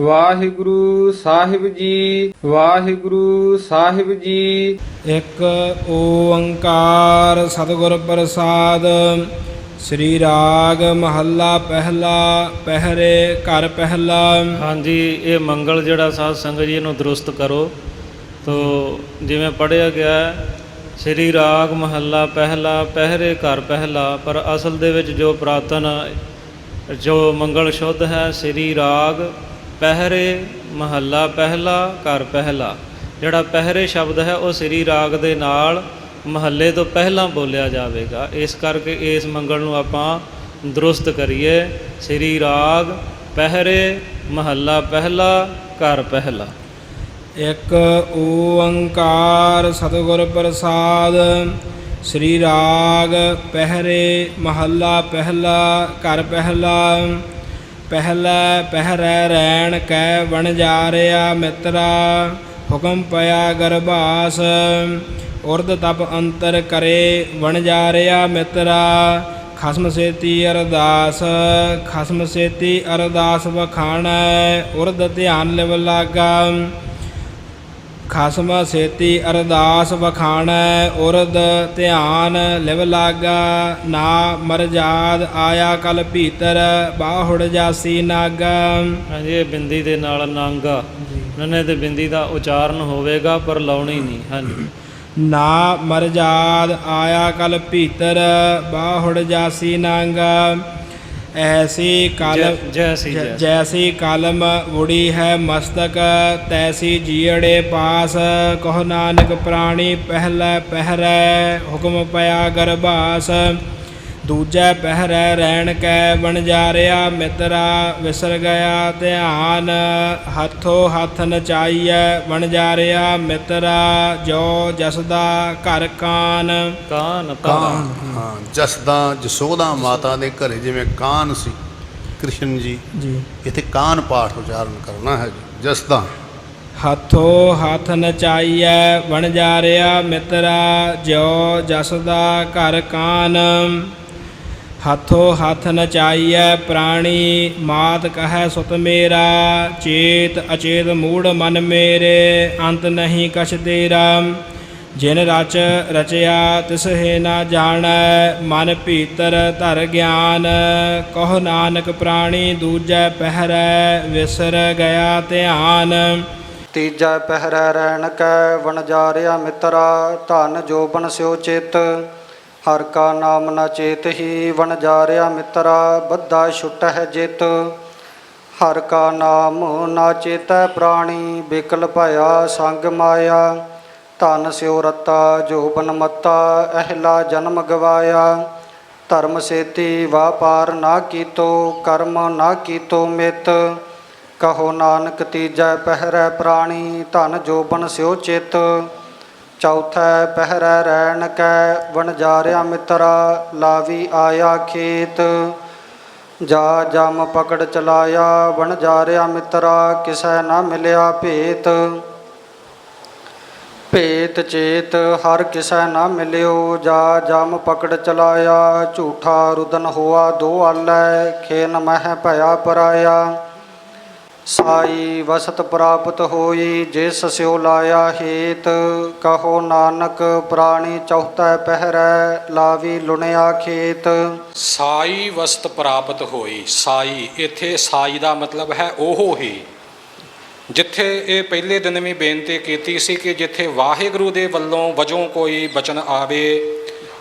ਵਾਹਿਗੁਰੂ ਸਾਹਿਬ ਜੀ ਵਾਹਿਗੁਰੂ ਸਾਹਿਬ ਜੀ। ਇੱਕ ਓੰਕਾਰ ਸਤਿਗੁਰ ਪ੍ਰਸਾਦ ਸ੍ਰੀ ਰਾਗ ਮਹੱਲਾ ਪਹਿਲਾ ਪਹਿਰੇ ਘਰ ਪਹਿਲਾ। ਹਾਂਜੀ ਇਹ ਮੰਗਲ ਜਿਹੜਾ ਸਾਧ ਸੰਗਤ ਜੀ ਇਹਨੂੰ ਦਰੁਸਤ ਕਰੋ। ਤੋ ਜਿਵੇਂ ਪੜਿਆ ਗਿਆ ਸ੍ਰੀ ਰਾਗ ਮਹੱਲਾ ਪਹਿਲਾ ਪਹਿਰੇ ਘਰ ਪਹਿਲਾ ਪਰ ਅਸਲ ਦੇ ਵਿੱਚ ਜੋ ਪ੍ਰਾਤਨ ਜੋ ਮੰਗਲ ਸ਼ੁੱਧ ਹੈ ਸ੍ਰੀ ਰਾਗ ਪਹਿਰੇ ਮਹੱਲਾ ਪਹਿਲਾ, ਘਰ ਪਹਿਲਾ। ਜਿਹੜਾ ਪਹਿਰੇ ਸ਼ਬਦ ਹੈ, ਉਹ ਸ੍ਰੀ ਰਾਗ ਦੇ ਨਾਲ ਮਹੱਲੇ ਤੋਂ ਪਹਿਲਾਂ ਬੋਲਿਆ ਜਾਵੇਗਾ। ਇਸ ਕਰਕੇ ਇਸ ਮੰਗਲ ਨੂੰ ਆਪਾਂ ਦਰੁਸਤ ਕਰੀਏ। ਸ੍ਰੀ ਰਾਗ, ਪਹਿਰੇ, ਮਹੱਲਾ ਪਹਿਲਾ, ਘਰ ਪਹਿਲਾ। ਇੱਕ ਓੰਕਾਰ ਸਤਿਗੁਰ ਪ੍ਰਸਾਦ, ਸ੍ਰੀ ਰਾਗ, ਪਹਿਰੇ, ਮਹੱਲਾ ਪਹਿਲਾ, ਘਰ ਪਹਿਲਾ। ਪਹਿਲਾ ਪਹਿਰੈ ਰੈਣ ਕੈ ਬਣ ਜਾਰਿਆ ਮਿੱਤਰਾ, ਹੁਕਮ ਪਿਆ ਗਰਭਾਸ। ਉਰਦ ਤਪ ਅੰਤਰ ਕਰੇ ਬਣ ਜਾਰਿਆ ਮਿੱਤਰਾ, ਖਸਮ ਸੇਤੀ ਅਰਦਾਸ, ਖਸਮ ਸੇਤੀ ਅਰਦਾਸ ਵਖਾਣੈ ਉਰਦ ਧਿਆਨ ਲਿਵ ਲਾਗਾ। ਖਸਮ ਸੇਤੀ ਅਰਦਾਸ ਵਖਾਣੈ ਉਰਦ ਧਿਆਨ ਲਿਵ ਲਾਗਾ ਨਾ ਮਰਜਾਦ ਆਇਆ ਕਲ ਭੀਤਰ ਬਾਹੁੜ ਜਾਸੀ ਨਾਗਾ। ਹਾਂਜੀ ਇਹ ਬਿੰਦੀ ਦੇ ਨਾਲ ਨਾਂਗਾ। ਨਨੇ ਤੇ ਬਿੰਦੀ ਦਾ ਉਚਾਰਨ ਹੋਵੇਗਾ ਪਰ ਲਾਉਣੀ ਨਹੀਂ ਹਾਂਜੀ। ਨਾ ਮਰਜਾਦ ਆਇਆ ਕਲ ਭੀਤਰ ਬਾਹੁੜ ਜਾਸੀ ਨਾਗਾ। ਜੈਸੀ ਜੈ- ਜੈਸੀ। ਜੈਸੀ ਕਲਮ ਉੜੀ ਹੈ ਮਸਤਕ ਤੈਸੀ ਜੀੜੇ ਪਾਸ ਕਹੋ ਨਾਨਕ ਪ੍ਰਾਣੀ ਪਹਿਲਾ ਪਹਿਰੈ ਹੁਕਮ ਪਿਆ ਗਰਭਾਸ ਦੂਜੈ ਪਹਿਰੈ ਰਹਿਣ ਕੈ ਬਣ ਜਾਰਿਆ ਮਿੱਤਰਾ ਵਿਸਰ ਗਿਆ ਧਿਆਨ ਹੱਥੋ ਹੱਥ ਨਚਾਈਐ ਬਣ ਜਾਰਿਆ ਮਿੱਤਰਾ ਜੋ ਜਸਦਾ ਘਰ ਕਾਨ। ਕਾਨ ਕਾਨ ਹਾਂ ਜਸਦਾ ਜਸੋਦਾ ਮਾਤਾ ਦੇ ਘਰੇ ਜਿਵੇਂ ਕਾਨ ਸੀ ਕ੍ਰਿਸ਼ਨ ਜੀ। ਜੀ। ਇੱਥੇ ਕਾਨ ਪਾਠ ਉਚਾਰਨ ਕਰਨਾ ਹੈ ਜੀ ਜਸਦਾ। ਹੱਥੋ ਹੱਥ ਨਚਾਈਐ ਬਣ ਜਾਰਿਆ ਮਿੱਤਰਾ ਜਿਉ ਜਸਦਾ ਘਰ ਕਾਨ। ਹੱਥੋ ਹੱਥ ਨਚਾਈਐ ਪ੍ਰਾਣੀ, ਮਾਤ ਕਹੈ ਸੁਤ ਮੇਰਾ, ਚੇਤ ਅਚੇਤ ਮੂੜ ਮਨ ਮੇਰੇ, ਅੰਤ ਨਹੀਂ ਕਛ ਤੇਰਾ। ਜਿਨ ਰਚ ਰਚਿਆ ਤਿਸ ਹੈ ਨਾ ਜਾਣੈ, ਮਨ ਭੀਤਰ ਧਰ ਗਿਆਨ। ਕਹ ਨਾਨਕ ਪ੍ਰਾਣੀ, ਦੂਜੈ ਪਹਿਰੈ ਵਿਸਰ ਗਿਆ ਧਿਆਨ। ਤੀਜਾ ਪਹਿਰੈ ਰਹਿਣ ਕੈ ਵਣਜਾਰਿਆ ਮਿੱਤਰਾ, ਧਨ ਜੋਬਨ ਸਿਓ ਚਿਤ। ਹਰ ਕਾ ਨਾਮ ਨਾ ਚੇਤ ਹੀ ਵਣਜਾਰਿਆ ਮਿੱਤਰਾ, ਬੱਧਾ ਛੁਟ ਹੈ ਜਿਤ। ਹਰ ਕਾ ਨਾਮ ਨਾ ਚੇਤੈ ਪ੍ਰਾਣੀ, ਬਿਕਲ ਭਇਆ ਸੰਗ ਮਾਇਆ। ਧਨ ਸਿਓ ਰਤਾ ਜੋਬਨ ਮਤਾ, ਅਹਿਲਾ ਜਨਮ ਗਵਾਇਆ। ਧਰਮ ਸੇਤੀ ਵਾਪਾਰ ਨਾ ਕੀਤੋ, ਕਰਮ ਨਾ ਕੀਤੋ ਮਿਤ। ਕਹੋ ਨਾਨਕ ਤੀਜੈ ਪਹਿਰੈ ਪ੍ਰਾਣੀ, ਧਨ ਜੋਬਨ ਸਿਓ ਚਿਤ। ਚੌਥੈ ਪਹਿਰੈ ਰਹਿਣ ਕੈ ਵਣਜਾਰਿਆ ਮਿੱਤਰਾ, ਲਾਵੀ ਆਇਆ ਖੇਤ। ਜਾ ਜਮ ਪਕੜ ਚਲਾਇਆ ਵਣਜਾਰਿਆ ਮਿੱਤਰਾ, ਕਿਸੈ ਨਾ ਮਿਲਿਆ ਭੇਤ। ਭੇਤ ਚੇਤ ਹਰ ਕਿਸੈ ਨਾ ਮਿਲਿਓ, ਜਾ ਜਮ ਪਕੜ ਚਲਾਇਆ, ਝੂਠਾ ਰੁਦਨ ਹੋਆ ਦੋ ਆਲੈ, ਖੇਨ ਮਹਿ ਭਇਆ ਪਰਾਇਆ। ਸਾਈ ਵਸਤ ਪ੍ਰਾਪਤ ਹੋਈ, ਜਿਸ ਸਿਓ ਲਾਇਆ ਹੇਤ। ਕਹੋ ਨਾਨਕ, ਪ੍ਰਾਣੀ ਚੌਥਾ ਪਹਿਰੈ, ਲਾਵੀ ਲੁਣਿਆ ਖੇਤ। ਸਾਈ ਵਸਤ ਪ੍ਰਾਪਤ ਹੋਈ। ਸਾਈ, ਇੱਥੇ ਸਾਈ ਦਾ ਮਤਲਬ ਹੈ ਉਹ ਹੀ। ਜਿੱਥੇ ਇਹ ਪਹਿਲੇ ਦਿਨ ਵੀ ਬੇਨਤੀ ਕੀਤੀ ਸੀ ਕਿ ਜਿੱਥੇ ਵਾਹਿਗੁਰੂ ਦੇ ਵੱਲੋਂ ਵਜੋਂ ਕੋਈ ਬਚਨ ਆਵੇ,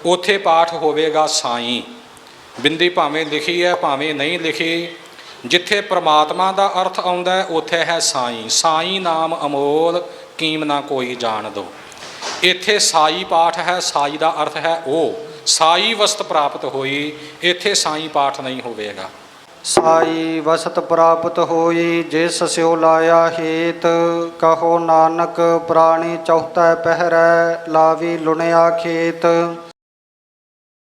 ਉਥੇ ਪਾਠ ਹੋਵੇਗਾ ਸਾਈ। ਬਿੰਦੀ ਭਾਵੇਂ ਲਿਖੀ ਹੈ, ਭਾਵੇਂ ਨਹੀਂ ਲਿਖੀ ਜਿੱਥੇ ਪ੍ਰਮਾਤਮਾ ਦਾ ਅਰਥ ਆਉਂਦਾ ਹੈ, ਉਥੇ ਹੈ ਸਾਈ। ਸਾਈ ਨਾਮ ਅਮੋਲ, ਕੀਮ ਨਾ ਕੋਈ ਜਾਣ ਦੋ। ਇੱਥੇ ਸਾਈ ਪਾਠ ਹੈ, ਸਾਈ ਦਾ ਅਰਥ ਹੈ ਉਹ। ਸਾਈ ਵਸਤ ਪ੍ਰਾਪਤ ਹੋਈ, ਇੱਥੇ ਸਾਈ ਪਾਠ ਨਹੀਂ ਹੋਵੇਗਾ। ਸਾਈ ਵਸਤ ਪ੍ਰਾਪਤ ਹੋਈ, ਜਿਸ ਸਿਓ ਲਾਇਆ ਹੇਤ, ਕਹੋ ਨਾਨਕ ਪ੍ਰਾਣੀ ਚੌਥਾ ਪਹਿਰੈ, ਲਾਵੀ ਲੁਣਿਆ ਖੇਤ।